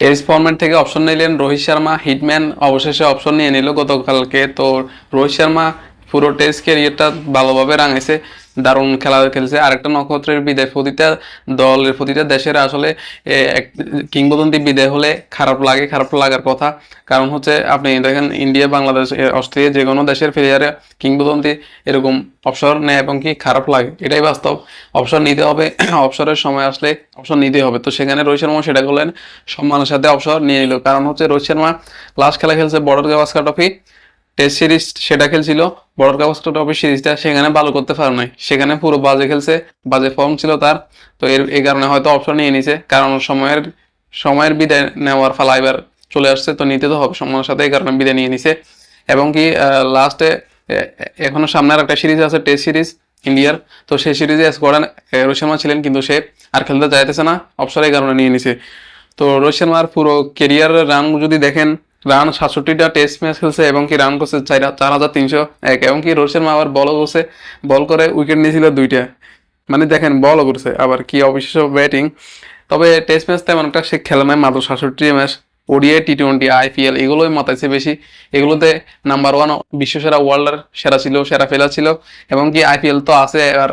Test format থেকে option নিলেন Rohit Sharma hitman অবশেষে অপশন নিয়ে নিল। গতকালকে তো রোহিত শর্মা পুরো টেস্ট ক্যারিয়ারটা ভালোভাবে রাঙেছে দারুণ খেলা খেলছে। আরেকটা নক্ষত্রের বিদায় প্রতিটা দলের প্রতিটা দেশের আসলে কিংবদন্তি বিদায় হলে খারাপ লাগে, খারাপ লাগার কথা। কারণ হচ্ছে, আপনি দেখেন ইন্ডিয়া, বাংলাদেশ অস্ট্রেলিয়া যে কোনো দেশের প্লেয়ারে কিংবদন্তি এরকম অবসর নেয় এবং কি খারাপ লাগে। এটাই বাস্তব। অবসর নিতে হবে, অবসরের সময় আসলে অবসর নিতে হবে। তো সেখানে রোহিত শর্মা সেটা করলেন, সম্মানের সাথে অবসর নিয়ে নিল। কারণ হচ্ছে রোহিত শর্মা লাস্ট খেলা খেলছে Border Gavaskar trophy, test series সেটা খেলছিল। বর্ডার গাভাস্কার ট্রফি সিরিজটা সেখানে ভালো করতে পারে নাই। সেখানে পুরো বাজে খেলছে, বাজে ফর্ম ছিল তার। তো এর এই কারণে হয়তো অপশন নিয়ে নিছে। কারণ সময়ের সময়ের বিদায় নেওয়ার ফালা এবার চলে আসছে, তো নিতে তো হবে সম্মানের সাথে, এই কারণে বিদায় নিয়ে নিছে। এবং কি লাস্টে এখনও সামনে আর একটা সিরিজ আছে টেস্ট সিরিজ ইন্ডিয়ার তো সেই সিরিজে স্কোয়াডে রোহিত শর্মা ছিলেন, কিন্তু সে আর খেলতে চাইতেছে না। অবসর এই কারণে নিয়ে নিছে। তো রোহিত শর্মার পুরো কেরিয়ার রান যদি দেখেন রান সাতষট্টিটা টেস্ট ম্যাচ খেলছে এবং কি রান করছে চার চার হাজার তিনশো এক এবং কি রোহিত শর্মা আবার বলও করছে। বল করে উইকেট নিয়েছিল দুইটা। মানে দেখেন বলও করছে। আবার কি অবিশ্বাস্য ব্যাটিং তবে টেস্ট ম্যাচ তেমন একটা সে খেলা নাই, মাত্র সাতষট্টি match ODI T twenty IPL এগুলোই মাতাইছে বেশি। এগুলোতে নাম্বার ওয়ান বিশ্বসেরা ওয়ার্ল্ডের সেরা ছিল, সেরা ফেলা ছিল। এবং কি আইপিএল তো আছে আর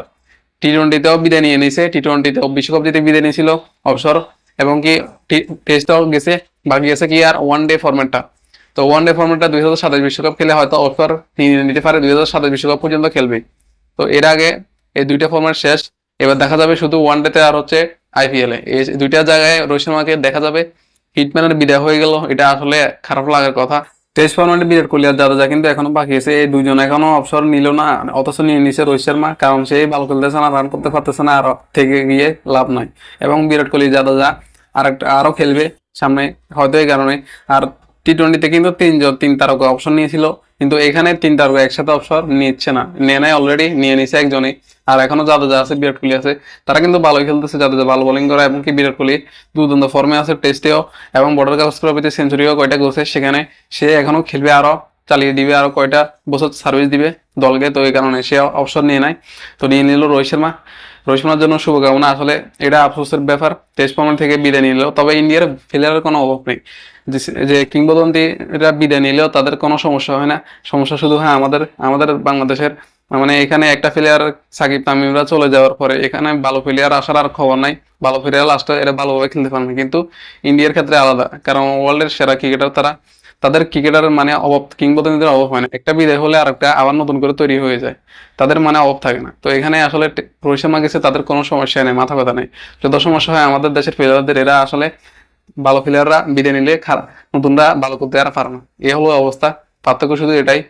টি টোয়েন্টিতেও বিদায় নিয়ে নিয়েছে টি টোয়েন্টিতেও বিশ্বকাপ জিতে বিদায় নিয়েছিল, অবসর। এবং কি টেস্টটাও গেছে। বাকি গেছে কি আর ওয়ান ডে ফরম্যাটটা তো ওয়ান ডে ফরম্যাটটা দুই হাজার সাতাশ বিশ্বকাপ খেলে হয়তো অফার নিতে পারে, দুই হাজার সাতাশ বিশ্বকাপ পর্যন্ত খেলবে। তো এর আগে এই দুইটা ফরম্যাট শেষ, এবার দেখা যাবে শুধু ওয়ান ডেতে আর হচ্ছে আইপিএল এই দুইটা জায়গায় রোহিত শর্মাকে দেখা যাবে। হিটম্যানের বিদায় হয়ে গেল, এটা আসলে খারাপ লাগার কথা। টেস্ট ফরম্যাটে বিরাট কোহলি আর জাদেজা কিন্তু এখনও বাকি আছে। এই দুজন এখনও অবসর নিল না, অথচ নিয়ে নিছে রোহিত শর্মা, কারণ সেই ভালো খেলতেছে না রান করতে পারতেছে না, আর থেকে গিয়ে লাভ নাই। এবং বিরাট কোহলি জাদেজা আর একটা আরও খেলবে। সামনে হয়তো এই কারণে। আর টি টোয়েন্টিতে কিন্তু তিনজন তিন তারকা অপশন নিয়েছিল। কিন্তু এখানে তিন তারকা একসাথে অপশন নিচ্ছে না। নিয়ে নেয় অলরেডি নিয়ে নিছে একজনই। আর এখনও জাদেজা আছে, বিরাট কোহলি আছে, তারা কিন্তু ভালোই খেলতেছে। জাদেজা ভালো বোলিং করে এবং কি বিরাট কোহলি দুর্দান্ত ফর্মে আছে টেস্টেও এবং বর্ডার গাভাস্কর সেঞ্চুরিও কয়টা করছে সেখানে সে এখনও খেলবে আরও, চালিয়ে দিবে আরও কয়টা বছর সার্ভিস দিবে। দলকে, তো এই কারণে সে অবসর নিয়ে নেয় তো নিয়ে নিল রোহিত শর্মা। রোহিত শর্মার জন্য শুভকামনা। আসলে এটা আফসোসের ব্যাপার। টেস্ট ফর্মেট থেকে বিদায় নিল। তবে ইন্ডিয়ার প্লেয়ারের কোনো অভাব নেই। যে কিংবদন্তি এটা বিদায় নিলেও তাদের কোনো সমস্যা হয় না। সমস্যা শুধু হয়, আমাদের আমাদের বাংলাদেশের মানে এখানে একটা প্লেয়ার সাকিব তামিমরা চলে যাওয়ার পরে এখানে ভালো প্লেয়ার আসার আর খবর নাই। ভালো প্লেয়ার লাস্টে এরা ভালোভাবে খেলতে পারে না কিন্তু ইন্ডিয়ার ক্ষেত্রে আলাদা। কারণ ওয়ার্ল্ডের সেরা ক্রিকেটার তারা। তাদের ক্রিকেটারের মানে অভাব, কিংবদন্তিদের অভাব হয় না। একটা বিদায় হলে আর একটা আবার নতুন করে তৈরি হয়ে যায়। তাদের মানে অভাব থাকে না। তো এখানে আসলে রোহিত শর্মা গেছে, তাদের কোনো সমস্যা নেই, মাথা ব্যথা নেই। যত সমস্যা হয় আমাদের দেশের প্লেয়ারদের এরা আসলে ভালো প্লেয়াররা বিদায় নিলে খারাপ। নতুনরা ভালো করতে আর পারে না। এ হলো অবস্থা। পার্থক্য শুধু এটাই।